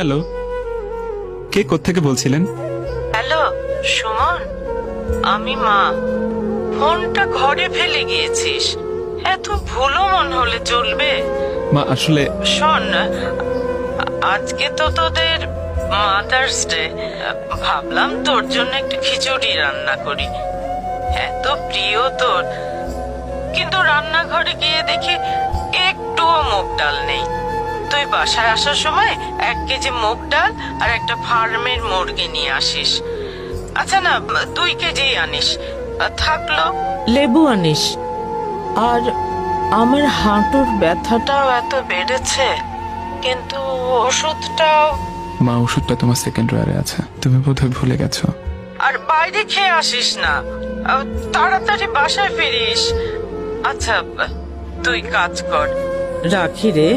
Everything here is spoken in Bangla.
হ্যালো। কে কোত্থেকে বলছিলেন? হ্যালো সুমন। আমি মা। ফোনটা ঘরে ফেলে গিয়েছিস। এত ভুলো মন হলে চলবে। মা আসলে শোন আজকে তো তোদের মাদার্স ডে ভাবলাম তোর জন্য একটু খিচুড়ি রান্না করি। এত প্রিয় তোর। কিন্তু রান্নাঘরে গিয়ে দেখি একটুও মুগ ডাল নেই। তুই বাসায় আসার সময় এক কেজি মুগ ডাল আর একটা ফার্মের মুরগি নিয়ে আসিস। আচ্ছা না দুই কেজি আনিস। আর থাকল লেবু আনিস। আর আমার হাঁটুর ব্যথাটাও এত বেড়েছে কিন্তু ওষুধটাও মা ওষুধটা তোমার সেকেন্ড রয়ারে আছে। তুমি বোধহয় ভুলে গেছো। আর বাইরে খেয়ে আসিস না। তাড়াতাড়ি বাসায় ফিরিস। আচ্ছা তুই কাজ কর। রাখি রে।